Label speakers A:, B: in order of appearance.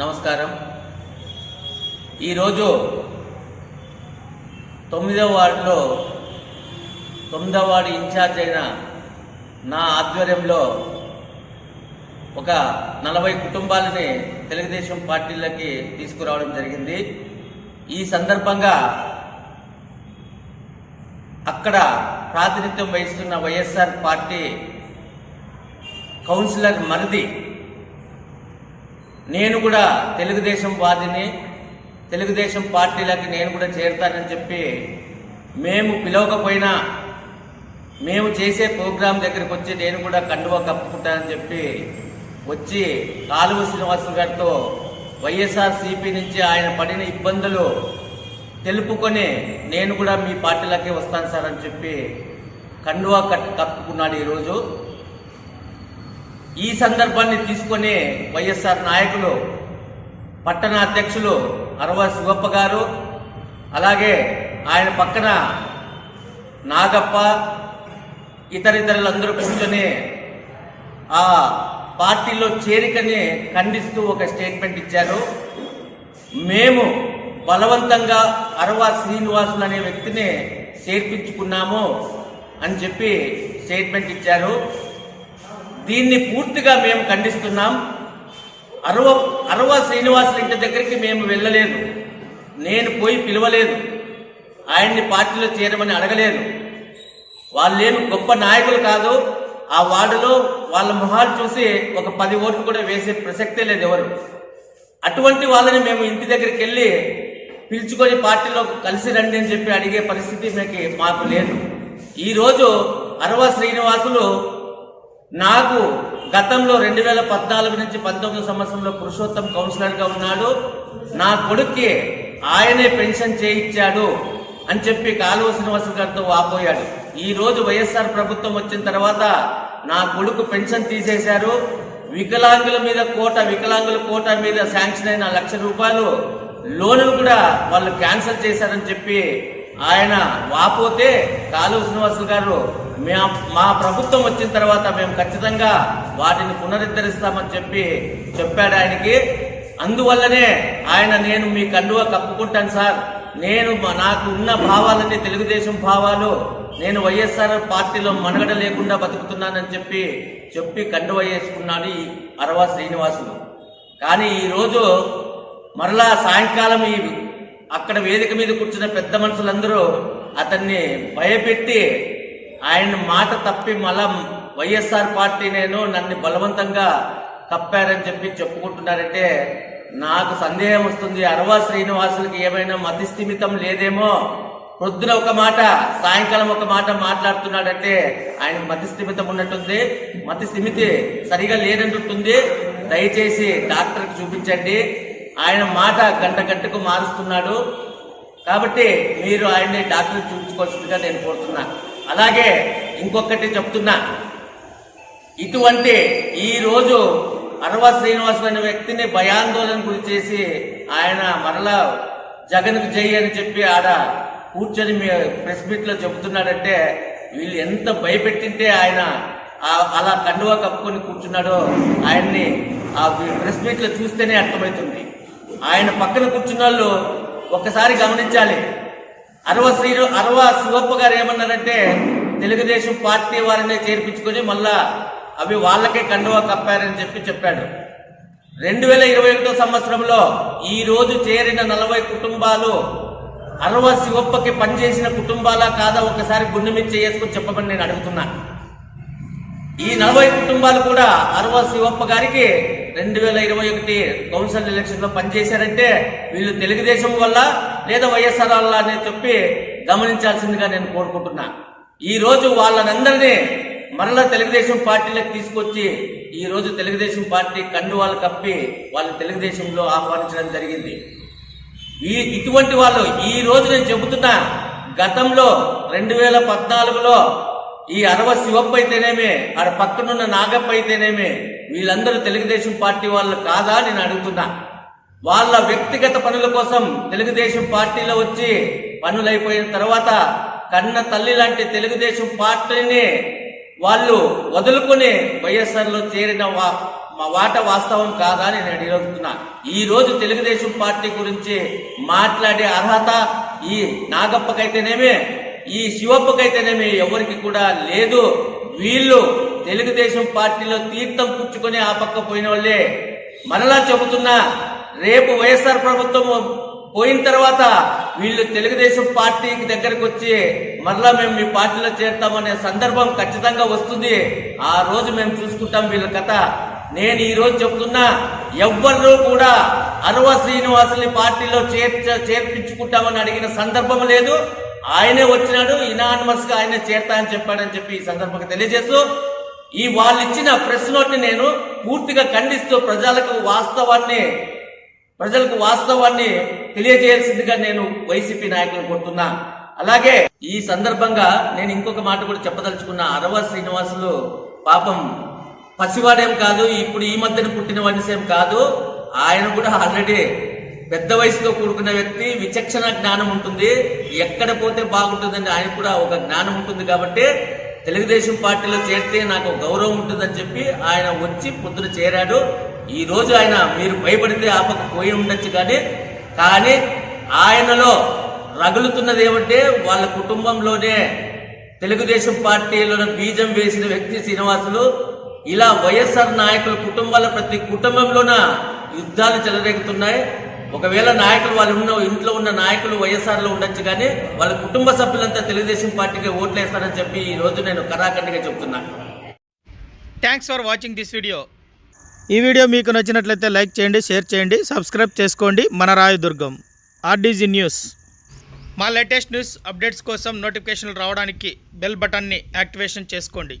A: నమస్కారం. ఈరోజు తొమ్మిదవ వార్డులో తొమ్మిదవ వార్డు ఇన్ఛార్జ్ అయిన నా ఆధ్వర్యంలో ఒక నలభై కుటుంబాలని తెలుగుదేశం పార్టీలకి తీసుకురావడం జరిగింది. ఈ సందర్భంగా అక్కడ ప్రాతినిధ్యం వహిస్తున్న వైఎస్ఆర్ పార్టీ కౌన్సిలర్ మరిది నేను కూడా తెలుగుదేశం వాదిని తెలుగుదేశం పార్టీలకి నేను కూడా చేరుతానని చెప్పి మేము పిలవకపోయినా మేము చేసే ప్రోగ్రాం దగ్గరికి వచ్చి నేను కూడా కండువా కప్పుకుంటానని చెప్పి వచ్చి కాలువ శ్రీనివాసులు గారితో వైఎస్ఆర్సీపీ నుంచి ఆయన పడిన ఇబ్బందులు తెలుపుకొని నేను కూడా మీ పార్టీలకే వస్తాను సార్ అని చెప్పి కండువా కట్ కప్పుకున్నాడు ఈరోజు. ఈ సందర్భాన్ని తీసుకొని వైఎస్ఆర్ నాయకులు పట్టణ అధ్యక్షులు అరవ శివప్ప గారు అలాగే ఆయన పక్కన నాగప్ప ఇతరితరులందరూ కూర్చొని ఆ పార్టీలో చేరికని ఖండిస్తూ ఒక స్టేట్మెంట్ ఇచ్చారు. మేము బలవంతంగా అరవా శ్రీనివాసులు అనే వ్యక్తిని చేర్పించుకున్నాము అని చెప్పి స్టేట్మెంట్ ఇచ్చారు. దీన్ని పూర్తిగా మేము ఖండిస్తున్నాం. అరవ అరవ శ్రీనివాసుల ఇంటి దగ్గరికి మేము వెళ్ళలేదు. నేను పోయి పిలవలేదు. ఆయన్ని పార్టీలో చేరమని అడగలేదు. వాళ్ళేమి గొప్ప నాయకులు కాదు. ఆ వార్డులో వాళ్ళ మొహాలు చూసి ఒక పది ఓట్లు కూడా వేసే ప్రసక్తే లేదు ఎవరు. అటువంటి వాళ్ళని మేము ఇంటి దగ్గరికి వెళ్ళి పిలుచుకొని పార్టీలో కలిసి రండి అని చెప్పి అడిగే పరిస్థితి మీకు మాకు లేదు ఈరోజు అరవ శ్రీనివాసులు నాకు గతంలో రెండు వేల పద్నాలుగు నుంచి పంతొమ్మిది సంవత్సరంలో పురుషోత్తం కౌన్సిలర్గా ఉన్నాడు. నా కొడుక్కి ఆయనే పెన్షన్ చేయించాడు అని చెప్పి కాలువ శ్రీనివాస గారితో వాపోయాడు. ఈ రోజు వైఎస్ఆర్ ప్రభుత్వం వచ్చిన తర్వాత నా కొడుకు పెన్షన్ తీసేశారు. వికలాంగుల మీద కోట వికలాంగుల కోట మీద శాంక్షన్ అయిన లక్ష రూపాయలు లోన్లు కూడా వాళ్ళు క్యాన్సిల్ చేశారని చెప్పి ఆయన వాపోతే కాలు శ్రీనివాసులు గారు మా మా ప్రభుత్వం వచ్చిన తర్వాత మేము ఖచ్చితంగా వాటిని పునరుద్ధరిస్తామని చెప్పి చెప్పాడు ఆయనకి. అందువల్లనే ఆయన నేను మీ కండువ కప్పుకుంటాను సార్. నేను నాకు ఉన్న భావాలన్నీ తెలుగుదేశం భావాలు. నేను వైఎస్ఆర్ పార్టీలో మనుగడ లేకుండా బతుకుతున్నానని చెప్పి చెప్పి కండువ వేసుకున్నాడు ఈ అరవా శ్రీనివాసులు. కానీ ఈరోజు మరలా సాయంకాలం ఈ అక్కడ వేదిక మీద కూర్చున్న పెద్ద మనుషులందరూ అతన్ని భయపెట్టి ఆయన మాట తప్పి మళ్ళా వైఎస్ఆర్ పార్టీ నేను నన్ను బలవంతంగా కప్పారని చెప్పి చెప్పుకుంటున్నారంటే నాకు సందేహం వస్తుంది. అరవా శ్రీనివాసులకి ఏమైనా మతిస్థిమితం లేదేమో. పొద్దున ఒక మాట సాయంకాలం ఒక మాట మాట్లాడుతున్నాడంటే ఆయన మతిస్థిమితం ఉన్నట్టుంది. మతిస్థిమితి సరిగా లేనట్టుంది. దయచేసి డాక్టర్కి చూపించండి. ఆయన మాట గంట గంటకు మారుస్తున్నాడు. కాబట్టి మీరు ఆయన్ని డాక్టర్ చూపించుకోవాల్సిందిగా నేను కోరుతున్నా. అలాగే ఇంకొకటి చెప్తున్నా. ఇటువంటి ఈరోజు అరవ శ్రీనివాస్ అనే వ్యక్తిని భయాందోళన గురి చేసి ఆయన మరలా జగన్కు జై అని చెప్పి ఆడ కూర్చొని మీ ప్రెస్ మీట్లో చెబుతున్నాడంటే వీళ్ళు ఎంత భయపెట్టింటే ఆయన అలా కండువా కప్పుకొని కూర్చున్నాడో ఆయన్ని ఆ ప్రెస్ మీట్లో చూస్తేనే అర్థమవుతుంది. ఆయన పక్కన కూర్చున్న వాళ్ళు ఒక్కసారి గమనించాలి. అరవ శ్రీను అరవ శివప్ప గారు ఏమన్నారంటే తెలుగుదేశం పార్టీ వారినే చేర్పించుకొని మళ్ళా అవి వాళ్ళకే కండువా కప్పారని చెప్పి చెప్పాడు. రెండు వేల ఇరవై ఒకటో సంవత్సరంలో ఈ రోజు చేరిన నలభై కుటుంబాలు అరవ శివప్పకి పనిచేసిన కుటుంబాలా కాదా ఒకసారి గుండె మీద చేసుకుని చెప్పమని నేను అడుగుతున్నా. ఈ నలభై కుటుంబాలు కూడా అరవ శివప్ప గారికి రెండు వేల ఇరవై ఒకటి కౌన్సిల్ ఎలక్షన్లో పనిచేశారంటే వీళ్ళు తెలుగుదేశం వల్ల లేదా వైఎస్ఆర్ వల్ల అని చెప్పి గమనించాల్సిందిగా నేను కోరుకుంటున్నా. ఈ రోజు వాళ్ళనందరినీ మరలా తెలుగుదేశం పార్టీలోకి తీసుకొచ్చి ఈ రోజు తెలుగుదేశం పార్టీ కండువాలు కప్పి వాళ్ళు తెలుగుదేశంలో ఆహ్వానించడం జరిగింది. ఈ ఇటువంటి వాళ్ళు ఈ రోజు నేను చెబుతున్నా గతంలో రెండు వేల పద్నాలుగులో ఈ అరవ శివప్ప అయితేనేమి ఆడ పక్కనున్న నాగప్ప అయితేనేమి వీళ్ళందరూ తెలుగుదేశం పార్టీ వాళ్ళు కాదా నేను అడుగుతున్నా. వాళ్ళ వ్యక్తిగత పనుల కోసం తెలుగుదేశం పార్టీలో వచ్చి పనులైపోయిన తర్వాత కన్న తల్లి లాంటి తెలుగుదేశం పార్టీని వాళ్ళు వదులుకొని వైఎస్ఆర్లో చేరిన వా- మా వాట వాస్తవం కాదా అని నేను అడుగుతున్నా. ఈ రోజు తెలుగుదేశం పార్టీ గురించి మాట్లాడే అర్హత ఈ నాగప్పకైతేనేమి ఈ శివప్పకైతేనేమి ఎవరికి కూడా లేదు. వీళ్ళు తెలుగుదేశం పార్టీలో తీర్థం పుచ్చుకొని ఆ పక్క పోయిన వాళ్ళే మరలా చెబుతున్నా రేపు వైఎస్ఆర్ ప్రభుత్వం పోయిన తర్వాత వీళ్ళు తెలుగుదేశం పార్టీకి దగ్గరకు వచ్చి మరలా మేము మీ పార్టీలో చేరుతామనే సందర్భం ఖచ్చితంగా వస్తుంది. ఆ రోజు మేము చూసుకుంటాం వీళ్ళ కథ. నేను ఈ రోజు చెప్తున్నా ఎవ్వరూ కూడా అరవ శ్రీనివాసుని పార్టీలో చేర్చ చేర్పించుకుంటామని అడిగిన సందర్భం లేదు. ఆయనే వచ్చినాడు ఇనానిమస్గా ఆయన చేరతా అని చెప్పాడని చెప్పి ఈ సందర్భంగా తెలియజేస్తూ ఈ వాళ్ళిచ్చిన ప్రెస్ నేను పూర్తిగా ఖండిస్తూ ప్రజలకు వాస్తవాన్ని ప్రజలకు వాస్తవాన్ని తెలియజేయాల్సిందిగా నేను వైసీపీ నాయకులు కోరుతున్నా. అలాగే ఈ సందర్భంగా నేను ఇంకొక మాట కూడా చెప్పదలుచుకున్నా. అరవ శ్రీనివాసులు పాపం పసివాడేం కాదు ఇప్పుడు ఈ మధ్యన పుట్టిన మనిషేం కాదు. ఆయన కూడా ఆల్రెడీ పెద్ద వయసుతో కూడుకున్న వ్యక్తి. విచక్షణ జ్ఞానం ఉంటుంది. ఎక్కడ పోతే బాగుంటుందని ఆయన కూడా ఒక జ్ఞానం ఉంటుంది కాబట్టి తెలుగుదేశం పార్టీలో చేరితే నాకు గౌరవం ఉంటుందని చెప్పి ఆయన వచ్చి పొద్దున చేరాడు. ఈ రోజు ఆయన మీరు భయపడితే ఆపక పోయి ఉండొచ్చు కానీ కానీ ఆయనలో రగులుతున్నది ఏమంటే వాళ్ళ కుటుంబంలోనే తెలుగుదేశం పార్టీలో బీజం వేసిన వ్యక్తి శ్రీనివాసులు. ఇలా వైఎస్ఆర్ నాయకుల కుటుంబాల ప్రతి కుటుంబంలోన యుద్ధాలు చెలరేగుతున్నాయి. ఒకవేళ నాయకులు వాళ్ళు ఉన్న ఇంట్లో ఉన్న నాయకులు వైఎస్ఆర్లో ఉండొచ్చు కానీ వాళ్ళ కుటుంబ సభ్యులంతా తెలుగుదేశం పార్టీకి ఓట్లేస్తారని చెప్పి ఈ రోజు నేను కరాఖండిగా చెప్తున్నా.
B: Thanks for watching this video ఈ వీడియో మీకు నచ్చినట్లయితే లైక్ చేయండి షేర్ చేయండి సబ్స్క్రైబ్ చేసుకోండి. మన రాయదుర్గం ఆర్డీజీ న్యూస్. మా లేటెస్ట్ న్యూస్ అప్డేట్స్ కోసం నోటిఫికేషన్లు రావడానికి బెల్ బటన్ని యాక్టివేషన్ చేసుకోండి.